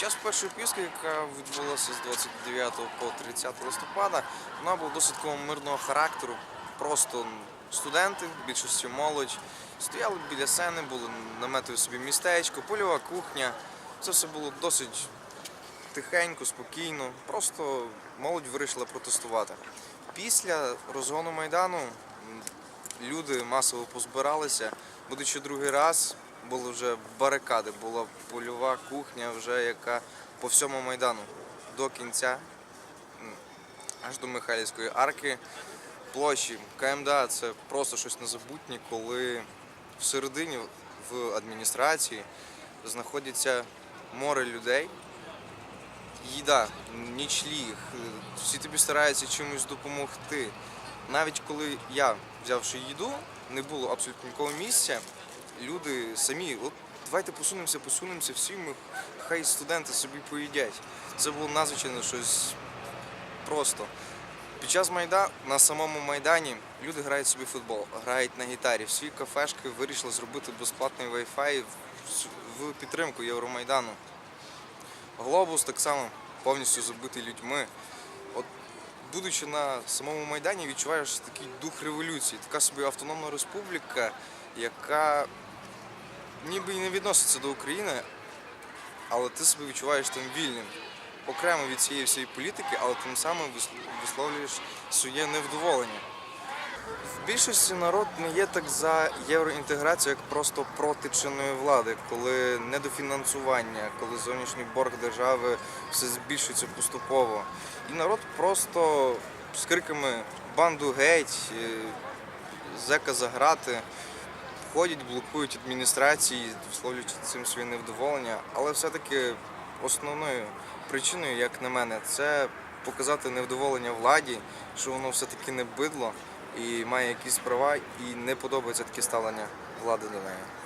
час першої поїздки, яка відбулася з 29 по 30 листопада, вона була досить мирного характеру. Просто студенти, в більшості молодь, стояли біля сцени, були наметили собі містечко, польова кухня. Це все було досить тихенько, спокійно. Просто молодь вирішила протестувати. Після розгону Майдану люди масово позбиралися. Будучи другий раз, були вже барикади, була польова кухня, вже яка по всьому Майдану до кінця, аж до Михайлівської арки, площі. КМДА це просто щось незабутнє, коли всередині в адміністрації знаходяться море людей. Їда, нічліг, всі тобі стараються чимось допомогти. Навіть коли я, взявши їду, не було абсолютно нікого місця, люди самі, от давайте посунемося, посунемося, всі ми, хай студенти собі поїдять. Це було надзвичайно щось просто. Під час Майдану, на самому Майдані люди грають собі футбол, грають на гітарі. Всі кафешки вирішили зробити безплатний Wi-Fi в- в підтримку Євромайдану. Глобус так само повністю забитий людьми. От, будучи на самому Майдані, відчуваєш такий дух революції, така собі автономна республіка, яка ніби і не відноситься до України, але ти себе відчуваєш там вільним. Окремо від цієї всієї політики, але тим самим вис- висловлюєш своє невдоволення. В більшості народ не є так за євроінтеграцію, як просто проти чинної влади, коли недофінансування, коли зовнішній борг держави все збільшується поступово. І народ просто з криками банду геть, зека за грати, ходять, блокують адміністрації, висловлюючи цим своє невдоволення. Але все-таки основною причиною, як на мене, це показати невдоволення владі, що воно все-таки не бидло і має якісь права, і не подобається таке ставлення влади до неї.